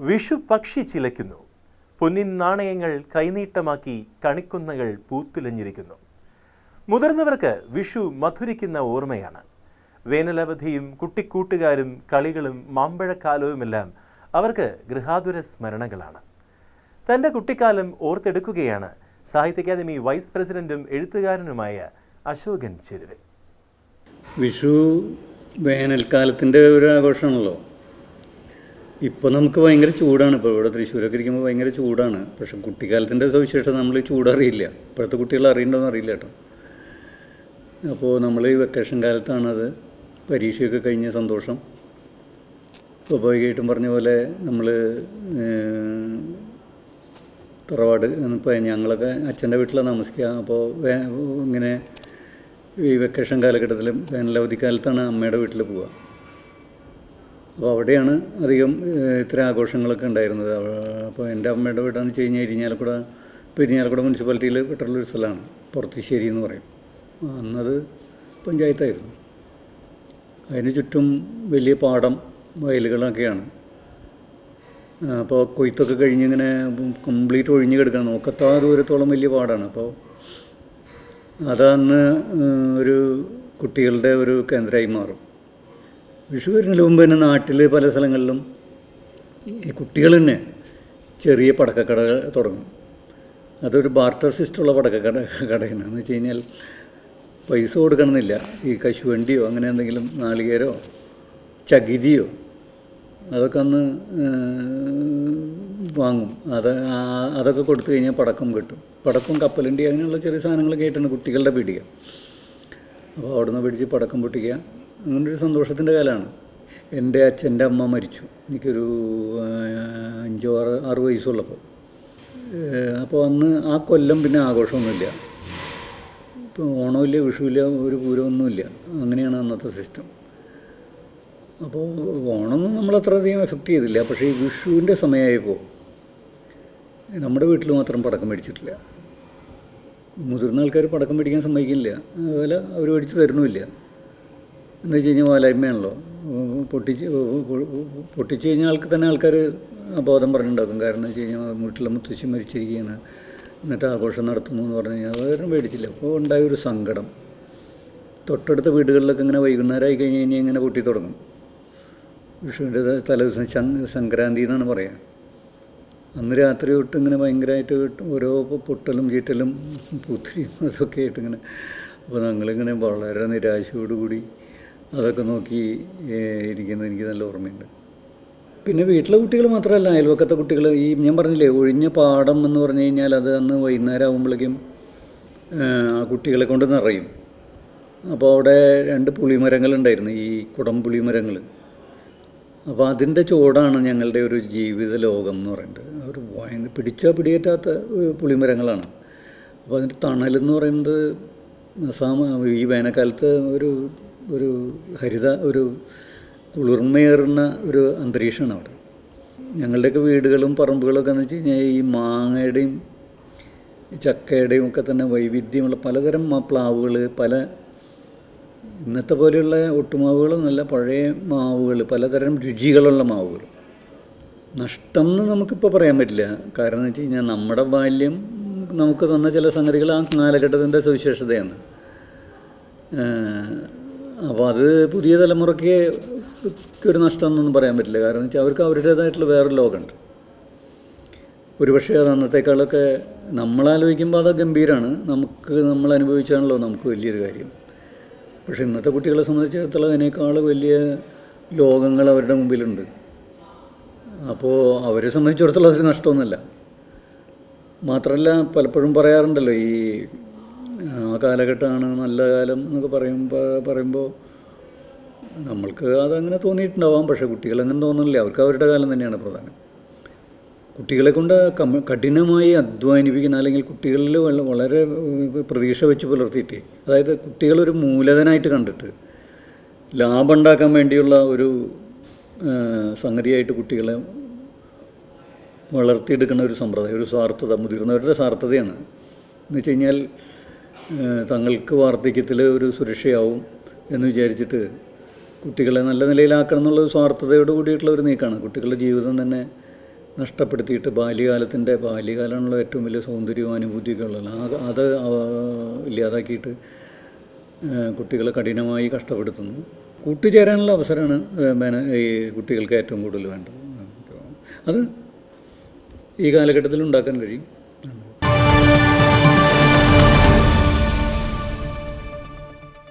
വിഷു പക്ഷി ചിലയ്ക്കുന്നു. പൊന്നിൻ നാണയങ്ങൾ കൈനീട്ടമാക്കി കണിക്കുന്നകൾ പൂത്തുലഞ്ഞിരിക്കുന്നു. മുതിർന്നവർക്ക് വിഷു മധുരിക്കുന്ന ഓർമ്മയാണ്. വേനലവധിയും കുട്ടിക്കൂട്ടുകാരും കളികളും മാമ്പഴക്കാലവുമെല്ലാം അവർക്ക് ഗൃഹാതുര സ്മരണകളാണ്. തന്റെ കുട്ടിക്കാലം ഓർത്തെടുക്കുകയാണ് സാഹിത്യ അക്കാദമി വൈസ് പ്രസിഡന്റും എഴുത്തുകാരനുമായ അശോകൻ ചെരുവൻ. വിഷു വേനൽക്കാലത്തിന്റെ ഒരു ആഘോഷമാണല്ലോ. ഇപ്പോൾ നമുക്ക് ഭയങ്കര ചൂടാണ്. ഇപ്പോൾ ഇവിടെ തൃശ്ശൂരൊക്കെ ഇരിക്കുമ്പോൾ ഭയങ്കര ചൂടാണ്. പക്ഷെ കുട്ടിക്കാലത്തിന്റെ സവിശേഷം നമ്മൾ ചൂടറിയില്ല ഇപ്പോഴത്തെ കുട്ടികൾ അറിയണ്ടോന്ന് അറിയില്ല കേട്ടോ. അപ്പോൾ നമ്മൾ ഈ വെക്കേഷൻ കാലത്താണത് പരീക്ഷയൊക്കെ കഴിഞ്ഞ സന്തോഷം. സ്വാഭാവികമായിട്ടും പറഞ്ഞ പോലെ നമ്മൾ തറവാട് ഇപ്പോൾ ഞങ്ങളൊക്കെ അച്ഛന്റെ വീട്ടിലാണ് താമസിക്കുക അപ്പോൾ ഇങ്ങനെ ഈ വെക്കേഷൻ കാലഘട്ടത്തിലും വേനലവധി കാലത്താണ് അമ്മയുടെ വീട്ടിൽ പോവുക അപ്പോൾ അവിടെയാണ് അധികം ഇത്തരം ആഘോഷങ്ങളൊക്കെ ഉണ്ടായിരുന്നത്. അപ്പോൾ എന്റെ അമ്മയുടെ വീടാന്ന് വെച്ച് കഴിഞ്ഞാൽ ഇരിഞ്ഞാലക്കുട ഇപ്പോൾ ഇരിഞ്ഞാലക്കുട മുനിസിപ്പാലിറ്റിയിൽ പെട്ടുള്ളൊരു സ്ഥലമാണ് പുറത്തിശ്ശേരി എന്ന് പറയും. അന്നത് പഞ്ചായത്തായിരുന്നു. അതിന് ചുറ്റും വലിയ പാടം വയലുകളൊക്കെയാണ്. അപ്പോൾ കൊയ്ത്തൊക്കെ കഴിഞ്ഞിങ്ങനെ കംപ്ലീറ്റ് ഒഴിഞ്ഞു കിടക്കണം. നോക്കത്താ ദൂരത്തോളം വലിയ പാടാണ്. അപ്പോൾ അതന്ന് ഒരു കുട്ടികളുടെ ഒരു കേന്ദ്രമായി മാറും. വിഷു വരുന്നതിന് മുമ്പ് തന്നെ നാട്ടിൽ പല സ്ഥലങ്ങളിലും ഈ കുട്ടികൾ തന്നെ ചെറിയ പടക്കക്കട തുടങ്ങും. അതൊരു ബാർട്ടർ സിസ്റ്റമുള്ള പടക്കക്കട കടയാണ്. എന്ന് വെച്ച് കഴിഞ്ഞാൽ പൈസ കൊടുക്കണമെന്നില്ല. ഈ കശുവണ്ടിയോ അങ്ങനെ എന്തെങ്കിലും നാളികേരോ ചകിരിയോ അതൊക്കെ അന്ന് വാങ്ങും. അത് അതൊക്കെ കൊടുത്തു കഴിഞ്ഞാൽ പടക്കം കിട്ടും. പടക്കം കപ്പലണ്ടി അങ്ങനെയുള്ള ചെറിയ സാധനങ്ങളൊക്കെ ആയിട്ടാണ് കുട്ടികളുടെ പിടിക്കുക അപ്പോൾ അവിടുന്ന് പിടിച്ച് പടക്കം പൊട്ടിക്കുക. അങ്ങനെ ഒരു സന്തോഷത്തിന്റെ കാലമാണ്. എന്റെ അച്ഛന്റെ അമ്മ മരിച്ചു. എനിക്കൊരു അഞ്ചോ ആറ് ആറ് വയസ്സുള്ളപ്പോൾ. അപ്പോൾ അന്ന് ആ കൊല്ലം പിന്നെ ആഘോഷമൊന്നുമില്ല. ഇപ്പോൾ ഓണമില്ല വിഷുവില്ല ഒരു പൂരമൊന്നുമില്ല. അങ്ങനെയാണ് അന്നത്തെ സിസ്റ്റം. അപ്പോൾ ഓണമൊന്നും നമ്മളത്രയധികം എഫക്റ്റ് ചെയ്തില്ല. പക്ഷേ ഈ വിഷുവിന്റെ സമയമായപ്പോൾ നമ്മുടെ വീട്ടിൽ മാത്രം പടക്കം മേടിച്ചിട്ടില്ല. മുതിർന്ന ആൾക്കാർ പടക്കം മേടിക്കാൻ സമ്മതിക്കില്ല അതുപോലെ അവർ മേടിച്ച് തരണമില്ല എന്ന് വെച്ച് കഴിഞ്ഞാൽ വലായ്മയാണല്ലോ പൊട്ടിച്ച് പൊട്ടിച്ചു കഴിഞ്ഞാൽ ആൾക്ക് തന്നെ ആൾക്കാർ ബോധം പറഞ്ഞിട്ടുണ്ടാക്കും കാരണം വെച്ച് കഴിഞ്ഞാൽ വീട്ടിലെ മുത്തശ്ശി മരിച്ചിരിക്കുകയാണ്. എന്നിട്ട് ആഘോഷം നടത്തുന്നു എന്ന് പറഞ്ഞു കഴിഞ്ഞാൽ അതൊന്നും മേടിച്ചില്ല അപ്പോൾ ഉണ്ടായ ഒരു സങ്കടം. തൊട്ടടുത്ത വീടുകളിലൊക്കെ ഇങ്ങനെ വൈകുന്നേരമായി കഴിഞ്ഞ് കഴിഞ്ഞാൽ ഇങ്ങനെ പൊട്ടി തുടങ്ങും. വിഷുവിന്റെ തലേദിവസം ചങ് സംക്രാന്തി എന്നാണ് പറയുക. അന്ന് രാത്രി തൊട്ട് ഇങ്ങനെ ഭയങ്കരമായിട്ട് ഓരോ പൊട്ടലും ചീറ്റലും പുത്തിരിയും അതൊക്കെ ആയിട്ട് ഇങ്ങനെ. അപ്പോൾ ഞങ്ങളിങ്ങനെ വളരെ നിരാശയോടുകൂടി അതൊക്കെ നോക്കി ഇരിക്കുന്നത് എനിക്ക് നല്ല ഓർമ്മയുണ്ട്. പിന്നെ വീട്ടിലെ കുട്ടികൾ മാത്രമല്ല അയൽവക്കത്തെ കുട്ടികൾ. ഈ ഞാൻ പറഞ്ഞില്ലേ ഒഴിഞ്ഞ പാടം എന്ന് പറഞ്ഞു കഴിഞ്ഞാൽ അത് അന്ന് വൈകുന്നേരം ആകുമ്പോഴേക്കും ആ കുട്ടികളെ കൊണ്ട് നിറയും. അപ്പോൾ അവിടെ രണ്ട് പുളിമരങ്ങളുണ്ടായിരുന്നു ഈ കുടം പുളിമരങ്ങൾ. അപ്പോൾ അതിന്റെ ചുവടാണ് ഞങ്ങളുടെ ഒരു ജീവിത ലോകം എന്ന് പറയുന്നത്. ഒരു ഭയങ്കര പിടിച്ചാൽ പിടിയേറ്റാത്ത പുളിമരങ്ങളാണ്. അപ്പോൾ അതിന്റെ തണലെന്ന് പറയുന്നത് ഈ വേനൽക്കാലത്ത് ഒരു ഒരു ഹരിത ഒരു കുളിർമയേറുന്ന ഒരു അന്തരീക്ഷമാണ് അവിടെ. ഞങ്ങളുടെയൊക്കെ വീടുകളും പറമ്പുകളൊക്കെ എന്ന് വെച്ച് കഴിഞ്ഞാൽ ഈ മാങ്ങയുടെയും ചക്കയുടെയും ഒക്കെ തന്നെ വൈവിധ്യമുള്ള പലതരം പ്ലാവുകൾ പല ഇന്നത്തെ പോലെയുള്ള ഒട്ടുമാവുകളൊന്നുമല്ല പഴയ മാവുകൾ പലതരം രുചികളുള്ള മാവുകൾ. നഷ്ടം എന്ന് നമുക്കിപ്പോൾ പറയാൻ പറ്റില്ല. കാരണം എന്ന് വെച്ച് കഴിഞ്ഞാൽ നമ്മുടെ ബാല്യം നമുക്ക് തന്ന ചില സംഗതികൾ ആ കാലഘട്ടത്തിന്റെ സവിശേഷതയാണ്. അപ്പോൾ അത് പുതിയ തലമുറയ്ക്ക് ഒരു നഷ്ടം എന്നൊന്നും പറയാൻ പറ്റില്ല. കാരണം വെച്ചാൽ അവർക്ക് അവരുടേതായിട്ടുള്ള വേറെ ലോകമുണ്ട്. ഒരുപക്ഷെ അത് അന്നത്തേക്കാളൊക്കെ നമ്മളാലോചിക്കുമ്പോൾ അത് ഗംഭീരമാണ് നമുക്ക് നമ്മൾ അനുഭവിച്ചാണല്ലോ നമുക്ക് വലിയൊരു കാര്യം. പക്ഷേ ഇന്നത്തെ കുട്ടികളെ സംബന്ധിച്ചിടത്തോളം അതിനേക്കാൾ വലിയ ലോകങ്ങൾ അവരുടെ മുമ്പിലുണ്ട്. അപ്പോൾ അവരെ സംബന്ധിച്ചിടത്തോളം അതൊരു നഷ്ടമൊന്നുമല്ല. മാത്രമല്ല പലപ്പോഴും പറയാറുണ്ടല്ലോ ഈ ആ കാലഘട്ടമാണ് നല്ല കാലം എന്നൊക്കെ പറയുമ്പോൾ പറയുമ്പോൾ നമ്മൾക്ക് അതങ്ങനെ തോന്നിയിട്ടുണ്ടാവാം. പക്ഷേ കുട്ടികളങ്ങനെ തോന്നുന്നില്ല. അവർക്ക് അവരുടെ കാലം തന്നെയാണ് പ്രധാനം. കുട്ടികളെ കൊണ്ട് കഠിനമായി അധ്വാനിപ്പിക്കുന്ന അല്ലെങ്കിൽ കുട്ടികളിൽ വളരെ പ്രതീക്ഷ വെച്ച് പുലർത്തിയിട്ട് അതായത് കുട്ടികളൊരു മൂലധനമായിട്ട് കണ്ടിട്ട് ലാഭം ഉണ്ടാക്കാൻ വേണ്ടിയുള്ള ഒരു സംഗതിയായിട്ട് കുട്ടികളെ വളർത്തിയെടുക്കുന്ന ഒരു സമ്പ്രദായം ഒരു സ്വാർത്ഥത മുതിർന്നവരുടെ സ്വാർത്ഥതയാണ്. എന്ന് വെച്ച് കഴിഞ്ഞാൽ തങ്ങൾക്ക് വാർദ്ധക്യത്തിൽ ഒരു സുരക്ഷയാവും എന്ന് വിചാരിച്ചിട്ട് കുട്ടികളെ നല്ല നിലയിലാക്കണം എന്നുള്ള സ്വാർത്ഥതയോട് കൂടിയിട്ടുള്ള ഒരു നീക്കമാണ് കുട്ടികളുടെ ജീവിതം തന്നെ നഷ്ടപ്പെടുത്തിയിട്ട് ബാല്യകാലത്തിന്റെ ബാല്യകാലമുള്ള ഏറ്റവും വലിയ സൗന്ദര്യവും അനുഭൂതിയൊക്കെ അത് ഇല്ലാതാക്കിയിട്ട് കുട്ടികളെ കഠിനമായി കഷ്ടപ്പെടുത്തുന്നു. കൂട്ടുചേരാനുള്ള അവസരമാണ് ഈ കുട്ടികൾക്ക് ഏറ്റവും കൂടുതൽ വേണ്ടത്. അത് ഈ കാലഘട്ടത്തിൽ ഉണ്ടാക്കാൻ കഴിയും.